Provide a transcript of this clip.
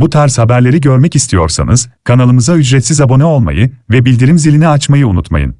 Bu tarz haberleri görmek istiyorsanız kanalımıza ücretsiz abone olmayı ve bildirim zilini açmayı unutmayın.